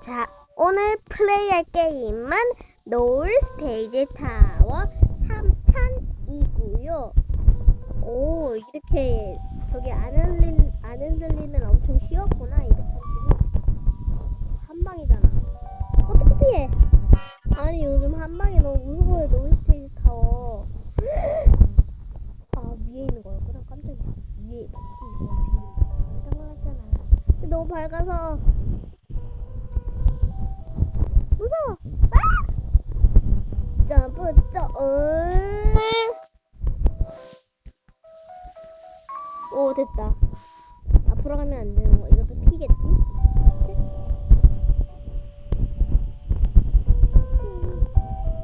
자, 오늘 플레이할 게임은 노을 스테이지 타워 3편이고요. 오, 이렇게 저기 안 흔들리, 안 흔들리면 엄청 쉬웠구나. 이거 참치고. 한 방이잖아. 어떻게 피해? 아니, 요즘 한 방이 너무 무서워요. 노을 스테이지 타워. 아, 위에 있는 거였구나. 깜짝이야. 위에 거. 깜짝 놀랐잖아. 너무 밝아서 무서워. 아! 점프 점프. 오 됐다. 앞으로 가면 안 되는 거. 이것도 피겠지?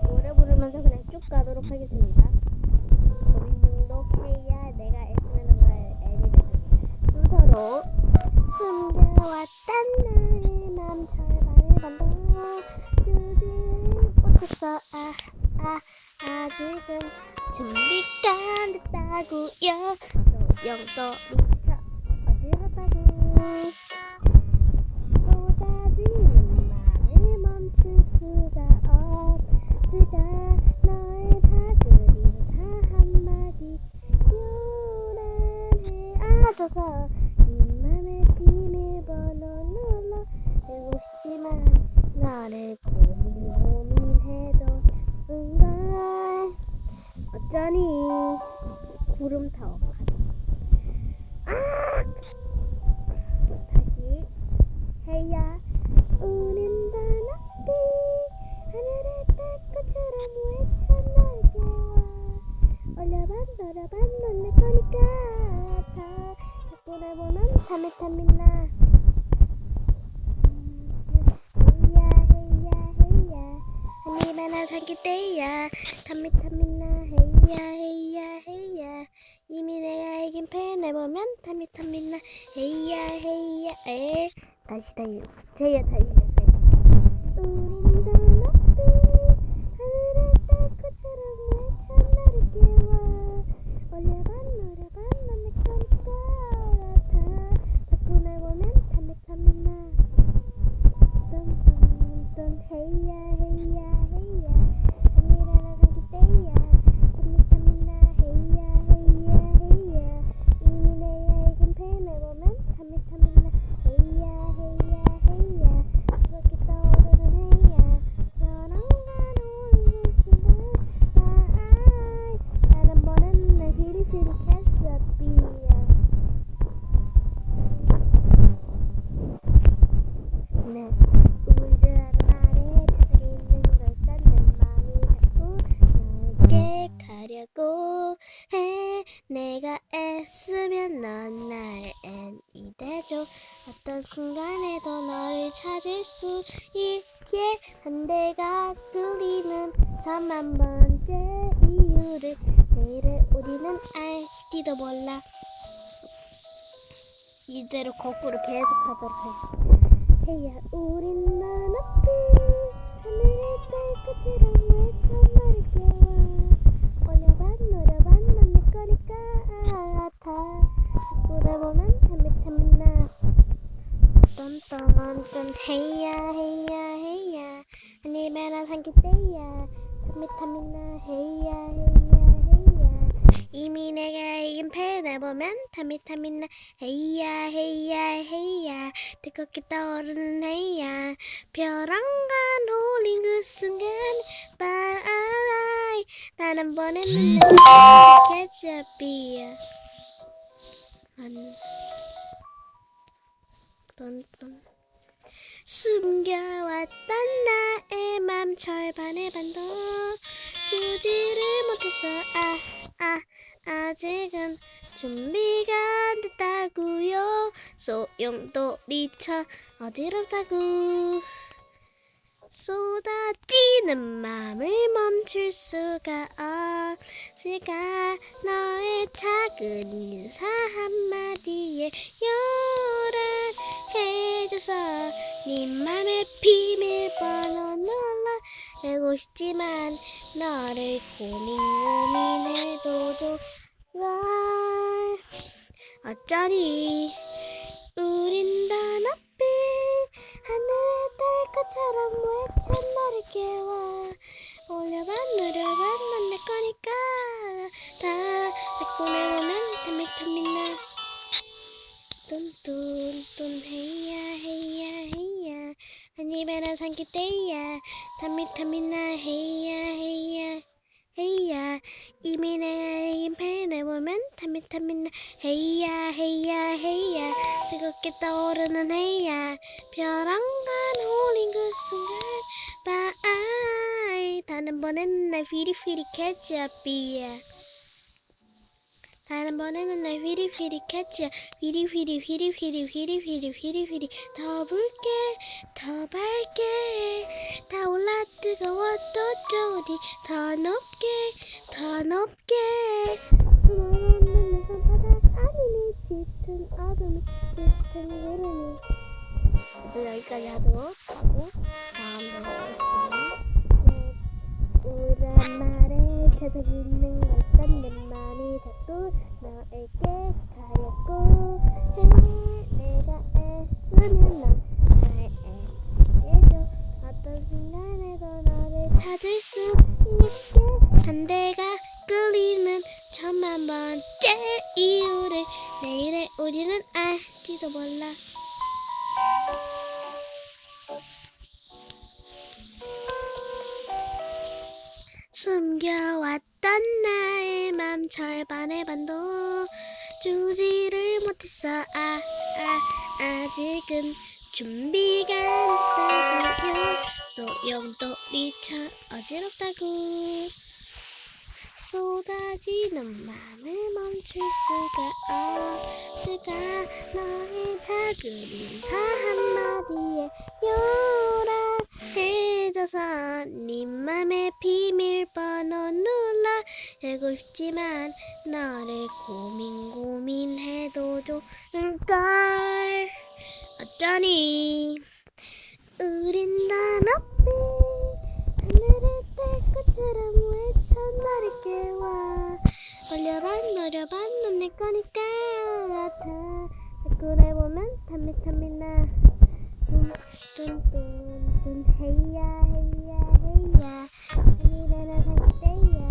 노래 부르면서 그냥 쭉 가도록 하겠습니다. 고민중도 K야 내가 너가 N이 되겠어. 순서로 숨겨왔단 나의 맘 절반을 두지 못했어. 아, 아, 아직은 준비가 안 됐다고요. 소용도 미쳐 어지럽다고. 안아줘서 네 맘의 비밀번호 눌러 되고 싶지만 나를 어쩌니 구름 타워 가자. 아 다시 해야 우린 다 높이 하늘의 달꽃처럼 외쳐 널 깨워 올려반 넌내 거니까 다 덕분에 보면 탐이 탐이 나. 헤이야 헤이야. 헤이야 한 입에 나 삼킬 때야 탐이 탐이 나 헤이야 헤이야 헤이야. 이미 내가 이긴 팬에 보면 탐이 탐이 나. 헤이야 헤이야 에. 다시 다시. 제이야 다시 우린 다 높이 하늘의 달꽃처럼 외쳐 나를 깨워 찾을 수 있게 한대가 끌리는 천만 번째 이유를 내일의 우리는 알지도 몰라. 이대로 거꾸로 계속 하도록 해. 헤야 우린 나 높이 하늘의 달 탐이 탐이 나 헤야 헤야 헤야. 이미 내가 이긴 팬에 보면 탐이 탐이 나 헤이야 헤이야 헤이야. 뜨겁게 떠오르는 헤이야. 벼랑간 홀린 그 순간 바이. 나는 보냈는데 케첩이야. 뚠뚠 숨겨왔던 나의 맘 절반의 반도 주지를 못해서 아, 아, 아직은 준비가 안 됐다고요. 소용도 미쳐 어지럽다고 쏟아지는 맘을 멈출 수가 없을까? 너의 작은 인사 한마디에 요란해져서 네 맘의 비밀번호 눌러 알고 싶지만 너를 고민 고민해도 좋아. 어쩌니? 우린 다 높이 하늘의 것처럼 왜 첫날을 깨워 올려봐 노려봐 넌 내 거니까 다 보면 탐믹탐믹나 뚠뚠뚠 헤이야 헤이야 헤이야. 한 입에나 삼킬 때야. 탐믹탐믹나 헤이야 헤이야 헤이야. 이미 내가 이긴 팬을 보면 탐믹탐믹나 헤이야 헤이야 헤이야 뜨겁게 떠오르는 헤이야 벼랑간 홀린 그 순간 바이. 다음번에는 날 휘리휘리 캐치업이야 다음번에는 날 휘리휘리 캐치업 휘리휘리 휘리휘리 휘리휘리 휘리휘리. 더 붉게 더 밝게. 다 올라 뜨거워도 좋으니 더 높게 더 높게. 수많은 내 손바닥 아니니 짙은 어둠이 구름이 네, 여기까지 하도록 하고 다음 배우겠습니다. 우울한 말에 재석 있는 걸던 내 맘이 자꾸 너에게 가렵고 해 내가 애쓰면 넌 나에게죠 어떤 순간에도 너를 찾을 수 있게. 한대가 끌리는 천만 번 아직은 준비가 안 됐다고요. 소용돌이쳐 어지럽다고. 쏟아지는 맘을 멈출 수가 없을까? 너의 작은 인사 한마디에 요란해져서 네 맘의 비밀번호 눌러 알고 싶지만 너를 고민 고민해도 좋은걸 어쩌니? 우린 다 높이 하늘을 뗄 것처럼 왜 첫날을 깨워 올려봐 노려봐 넌내 거니까. 다 자꾸 날 보면 탐미 탐미나. 뚠뚠뚠 헤이야 헤이야 헤이야. 아니래나 상대야.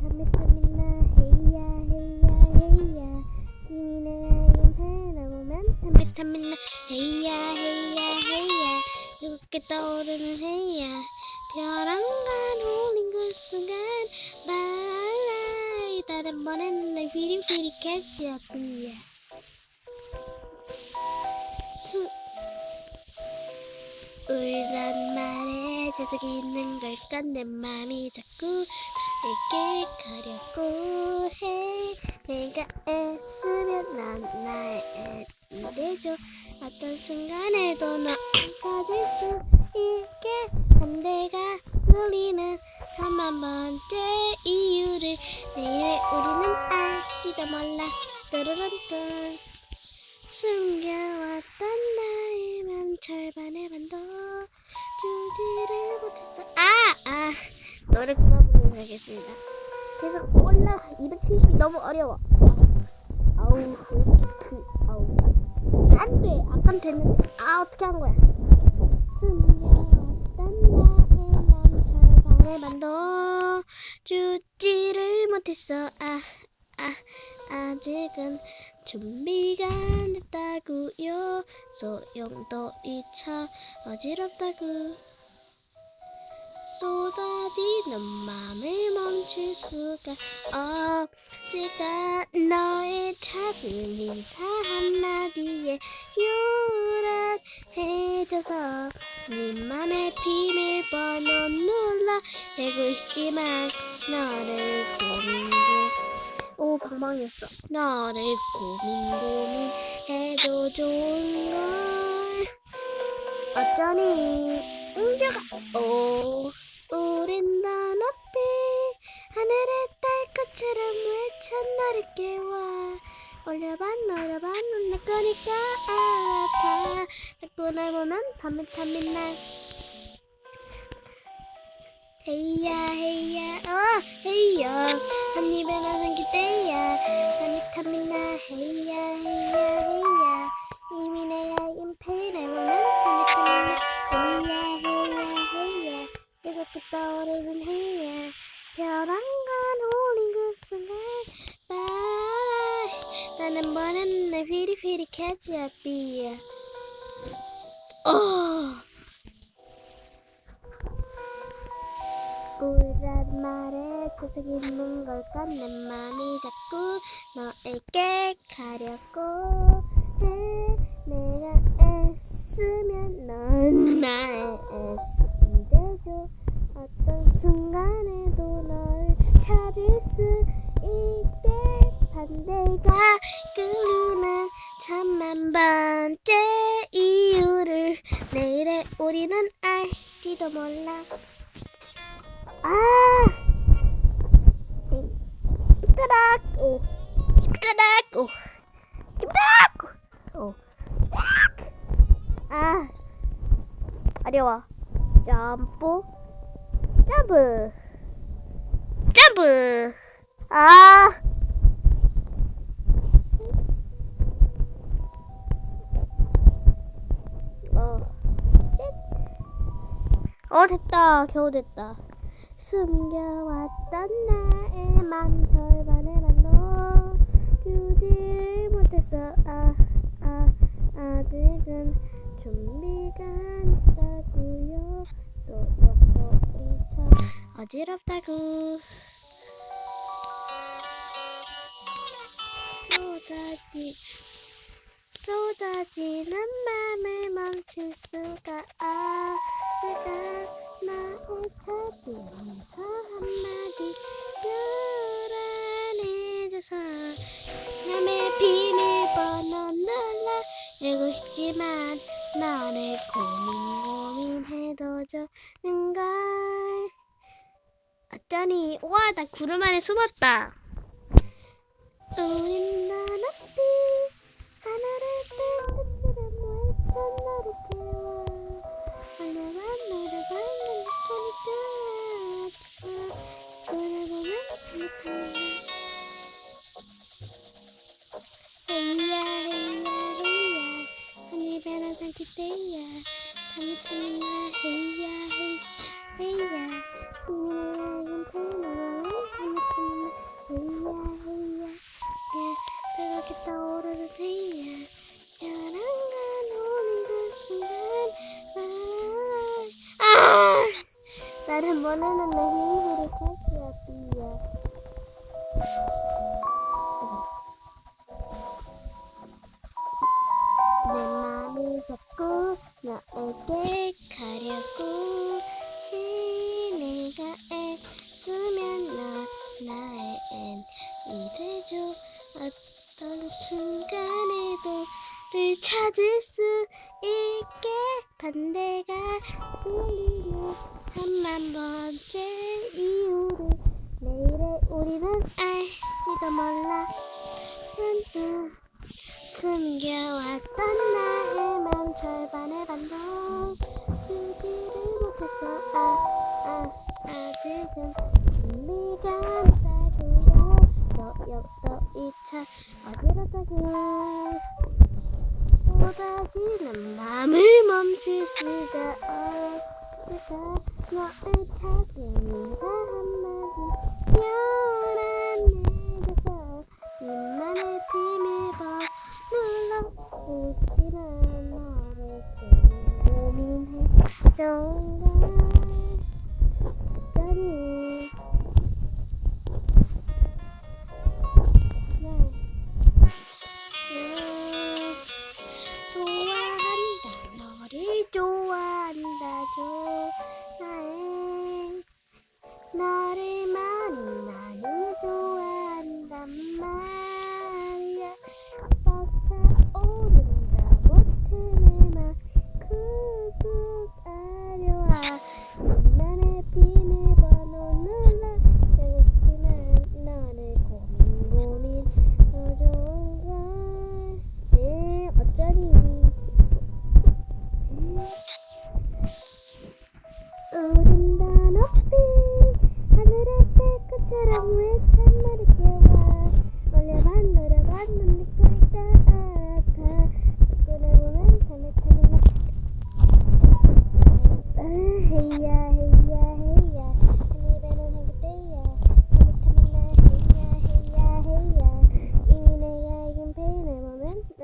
탐미 탐미 탐미탐미나 헤이야 헤이야 헤이야. 뜨겁게 떠오르는 헤이야. 벼랑간 홀린 그 순간 바이. 다른 번엔 날 휘리휘리 캐치업이야 수 울란 말에 재석이 있는 걸까? 내 맘이 자꾸 내게 가려고 해. 내가 애쓰면 난 나의 애 이래줘. 어떤 순간에도 너 찾을 수 있게. 한대가 끌리는 천만 번째 이유를 내일의 우리는 알지도 몰라. 뚜루룬뚜 숨겨왔던 나의 맘 절반의 반도 주지를 못했어. 아! 아! 노래 그만 부르고 가겠습니다. 계속 올라 270이 너무 어려워. 아우 그 아우 안 돼. 아까 됐는데. 아 어떻게 한 거야? 숨겨왔던 나의 맘 절반의 반도 주지를 못했어. 아, 아, 아직은 준비가 안 됐다고요. 소용도 잊혀 어지럽다고 쏟아지는 맘을 멈출 수가 없을까? 너의 작은 인사 한마디에 요란해져서 네 맘의 비밀번호 눌러 대고 있지만 너를 고민 고 오 방망이였어. 너를 고민 고민 해도 좋은 걸. 어쩌니? 옮겨가. 오 우린 더 높이 하늘에 딸 것처럼 왜 첫날을 깨워? 올려봐 넌내 거니까 알아봐 자꾸 날 보면 밤에 밤에 날. 헤이야 헤이야 어 헤이야. 한 입에 나선 기대야. 밤에 밤에 날. 헤이야 헤이야 헤이야 캐치야 삐야 어 우울한 말에 구석 있는 걸까 내 맘이 자꾸 너에게 가려고 해. 내가 애쓰면 넌 나의 애이 되죠 어떤 순간에도 널 찾을 수 있게 반대가 끌리는 천만 번째 이유를 내일의 우리는 알지도 몰라. 아! 스피드락 오 스피드락 오 아, 어려워. 점프, 점프, 점프. 아. 어, 쨉. 어, 됐다. 겨우 됐다. 숨겨왔던 나의 맘 절반을 만도 주지를 못했어. 아, 아, 아직은 준비가 안 됐다고요. 소록도 이참 어지럽다고. 쏟아지 쏟아지는 맘을 멈출 수가 없을까. 나의 작은 저 한마디 불안해져서 남의 비밀번호 눌러 알고 싶지만 나를 고민 고민해도 좋은걸. 어쩌니? 와나 구름 안에 숨었다. 우린 나나비 헤이야 이민의 펜으로 밤이 타는 나 헤이야 헤이야. 예 뜨겁게 떠오르는 헤이야. 사랑과 노는 그 순간 아! 나는 모르는 내 헤이를 캐 해 내가 애쓰면 너 나의 앤이 되죠 어떤 순간에도 를 찾을 수 있게 반대가 끌리는 천만 번째 이유를 내일의 우리는 알지도 몰라. 숨겨왔던 나의 맘 절반의 반도 주지를 못했어. 아, 아, 아직은 안 되고요 소욕도 이차 어지럽다고 쏟아지는 맘을 멈출 수가 없을까? 너의 작은 인사 한마디. 요란해져서 입만의 비밀번 눌러 Daddy.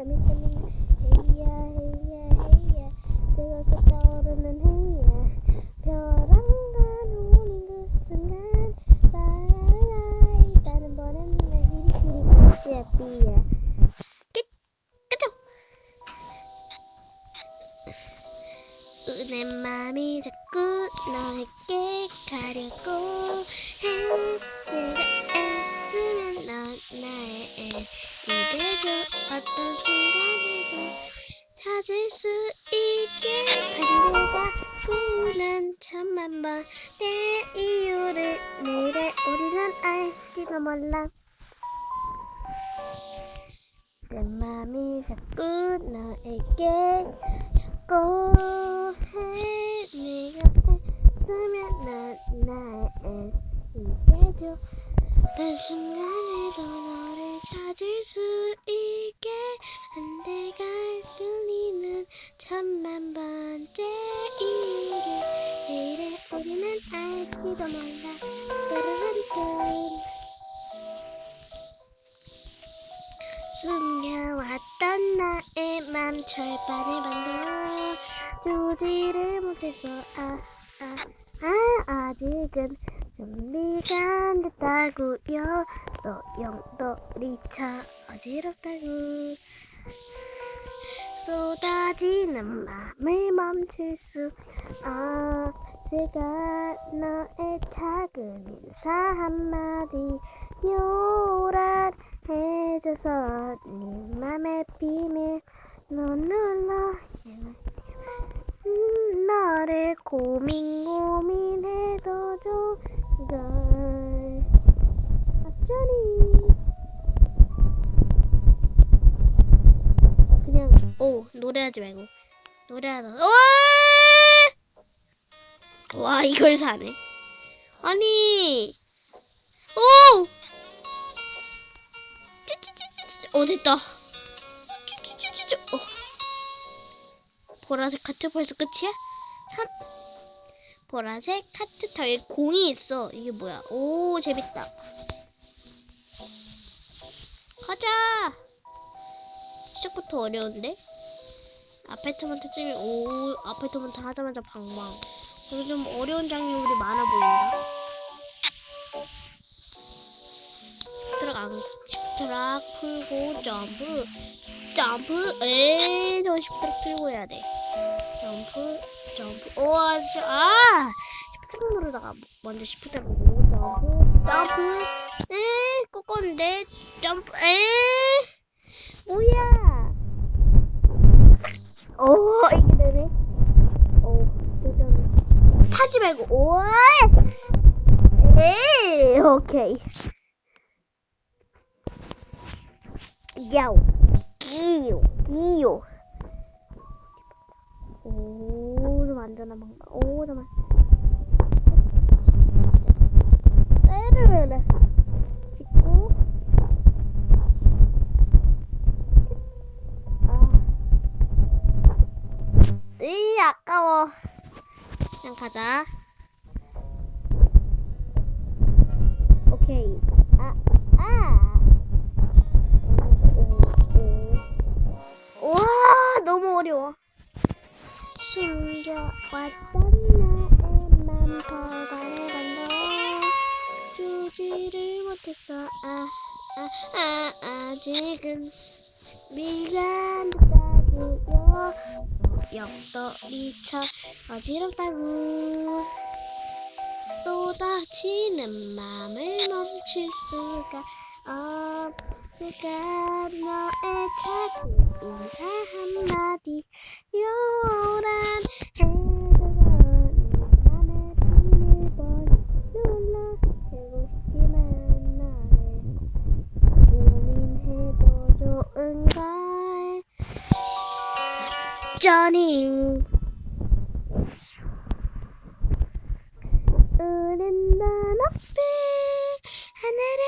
나 나의 이대로 그 순간에도 너를 찾을 수 있게. 한대가 들리는 천만 번째 이유를 내일의 우리는 알지도 몰라. 뚜루룬뚜 숨겨왔던 나의 맘 철판을 만들어. 주지를 못해서 아, 아, 아, 아직은 준비가 안 됐다고요. 소용돌이차 어지럽다고 쏟아지는 맘을 멈출 수 없을까? 너의 작은 인사 한마디 요란해져서 네 맘의 비밀 너 눌러 음, 너를 고민 고민해도 좋걸 어쩌니 그냥 오 노래하지 말고. 노래하다. 오! 와 이걸 사네. 아니. 오! 어 됐다. 어. 보라색 카트 벌써 끝이야? 3 보라색 카트 타에 공이 있어. 이게 뭐야? 오 재밌다. 가자 시작부터 어려운데? 아파트먼트 쯤이 오 아파트먼트 하자마자 방망. 여기 좀 어려운 장면들이 많아 보인다. 시프트락 시프트락 풀고 점프 점프 에이 저 시프트락 풀고 해야 돼. 점프 점프. 오아 아! 시프트락 누르다가 먼저 시프트락 누르고 점프 점프. 에이 꺾었는데 점프 에이! 뭐야? 오 이게 되네. 오 도전. 타지 말고 오. 에이 오케이. 야오 기요 기요. 오좀 안전한 방법. 오 잠만. 에르르르. 찍고. 으이 아까워. 그냥 가자. 오케이. 아 아. 와 너무 어려워. 숨겨왔던 나의 맘 거반을 간다. 주지를 못했어. 아, 아, 아, 아직은 미간 됐다고요 역돌이쳐 어지럽다고 쏟아지는 맘을 멈출 수가 없을까? 너의 작은 인사 한마디. 요란해져 쩌니 우린 더 높이 하늘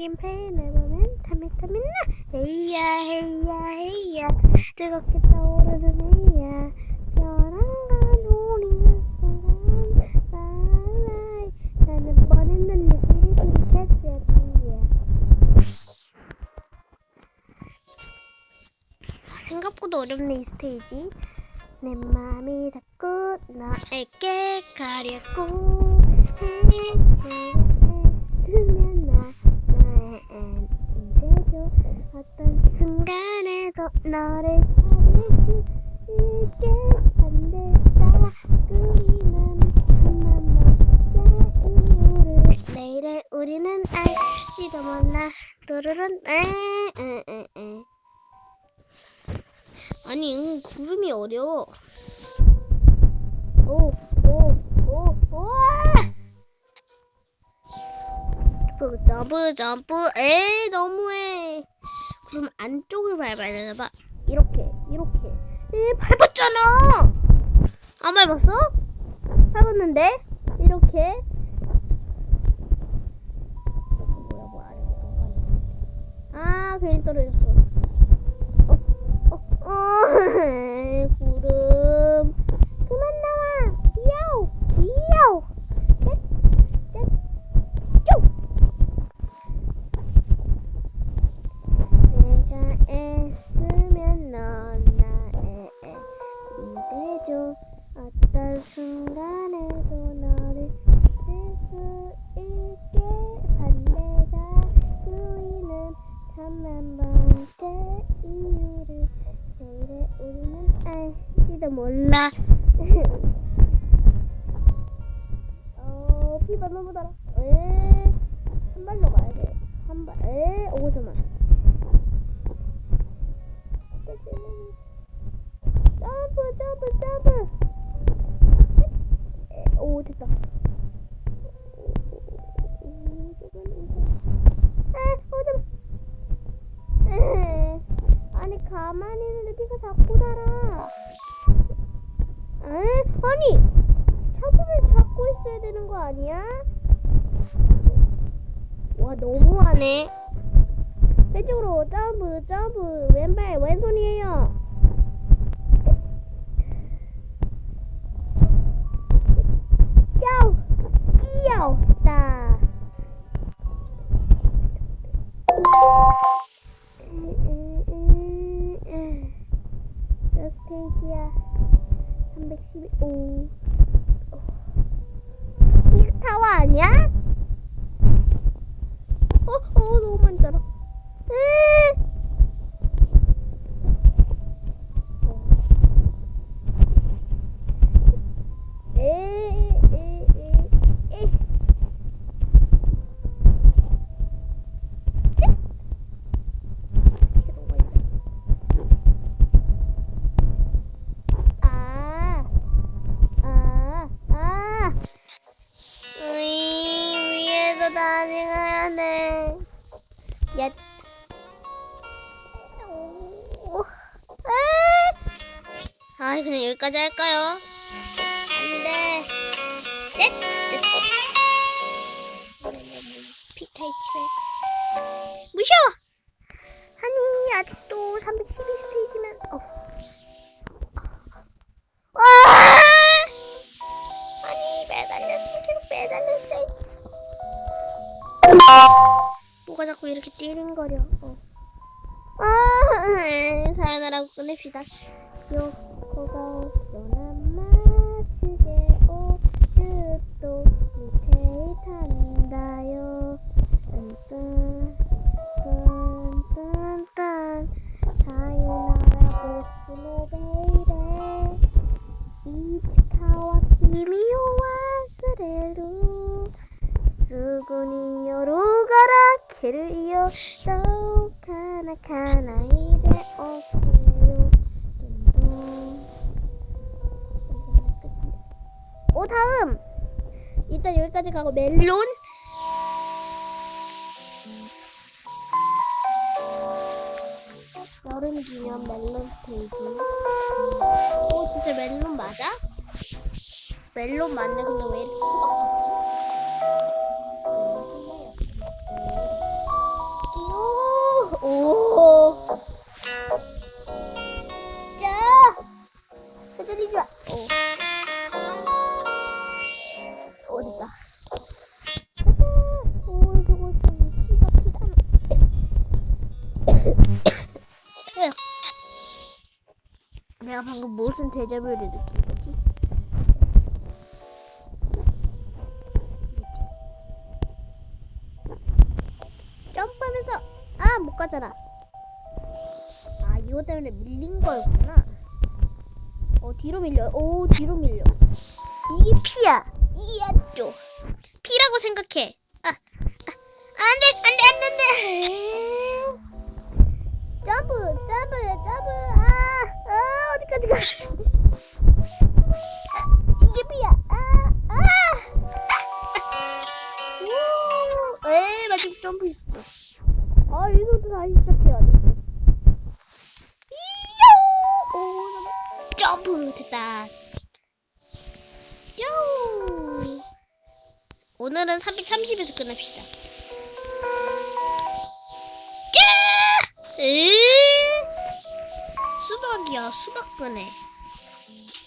흑인 페인에버는 타미타미나 헤이야 헤이야 헤이야 뜨겁게 떠오르는 헤이야 벼랑과 노리는 순간 살라이 나는 뻔했는 일들이 들이켜지 헤이야 생각보다 어렵네 이 스테이지. 내 맘이 자꾸 나에게 가려고. 해 어떤 순간에도 너를 찾을 수 있게 반대다 우리는 그만 먹게 이유를 내일의 우리는 알지도 몰라. 도르른 에에에에. 아니 구름이 어려워. 오 오 오오 점프 점프 점프. 에이 너무해 그럼 안쪽을 밟아야 되나 봐. 이렇게 이렇게. 에 밟았잖아! 안 밟았어? 밟았는데? 이렇게. 뭐야 뭐야 아 괜히 떨어졌어. 어, 어, 어, 구름 그만 나와 야오 야오 내가 애쓰면 넌 나의 이대줘 어떤 순간에도 너를 뺄수 있게 반대가 우리는 천만 번째 이유를 제일에 우리는 알지도 몰라. 어 피가 너무 달아. 에한 발로 가야 돼 한 발 에? 오 잠만 점프 점프. 오 됐다. 에, 아니 가만히 있는데 피가 자꾸 달아. 에? 아니 차부를 잡고 있어야 되는 거 아니야? 와 너무하네. 왼쪽으로 점프 점프. 왼발 왼손이에요 여기까지 할까요? 안 돼. 넷! 넷. 피타이치를. 무서워! 아니, 아직도 312 스테이지면, 어. 매달렸어 뭐가 자꾸 이렇게 뛰는거려 어. 아, 사연하라고 끝냅시다 ずっと見ていたんだよ。トントントントンさよなら僕のベイベー。いつかは君を忘れる。すぐに夜がらけるよ。どうかなかない 가고 멜론 여름 기념 멜론 스테이지 오 진짜 멜론 맞아? 멜론 맞네 근데 왜 이렇게 수박 같지? 무슨 데자뷰를 느낀 거지? 점프하면서 아 못 가잖아. 아 이거 때문에 밀린 거였구나. 어 뒤로 밀려. 오 뒤로 밀려. 이게 피야. 이야 죠. 피라고 생각해. 아, 아 안돼 안돼 안돼 안돼. 점프 점프 점프 아, 아 어디까지 가? 아, 이게 피야. 아 아. 우, 에이 마지막 점프 있어. 아 여기서부터 다시 시작해야 돼. 오. 점프 됐다. 요. 오늘은 330에서 끝납시다. 에? 수박이야 수박 끄네.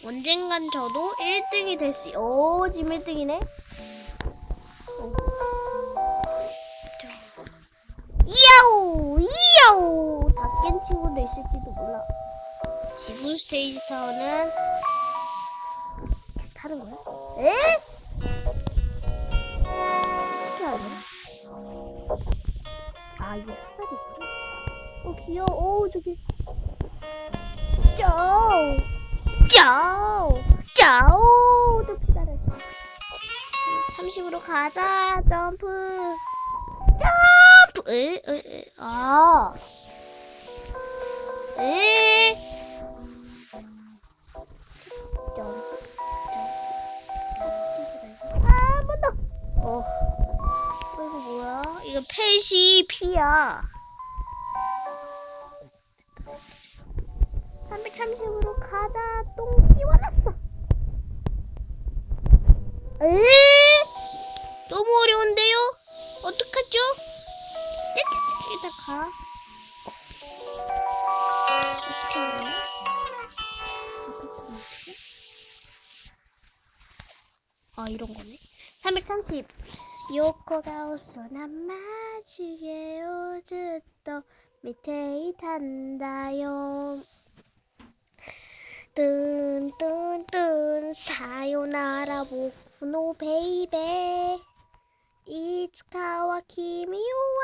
언젠간 저도 1등이 될 수. 오 지금 1등이네. 이야오 이야오 다 깬 친구도 있을지도 몰라. 지붕 스테이지 타워는 타는 거야? 에? 어떻게 하냐? 아 이게 사살이 있구나. 어 귀여워. 오 저기. 짜오. 짜오. 짜오. 또 기다려줘. 30으로 가자. 점프. 점프. 에? 에? 에. 아. 에. 아. 어. 어, 이거 뭐야? 이거 펫이 피야. 330으로 가자. 똥 끼워놨어. 에이! 너무 어려운데요? 어떡하죠? 이따 가. 어떻게 하냐? 아, 이런 거네. 330. 요코가 웃어 난 마지게 오즈또 밑에 탄다요. 뜬뜬뜬 사요나라 보쿠노 베이베. 이츠카와 키미오와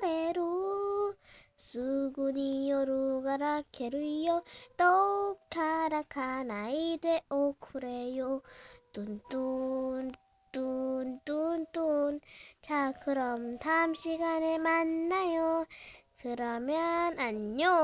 스레루. 수군이요루 가라케루요. 또카라 카나이데 오쿠레요. 뚠뚠 뚠뚠뚠 자 그럼 다음 시간에 만나요. 그러면 안녕.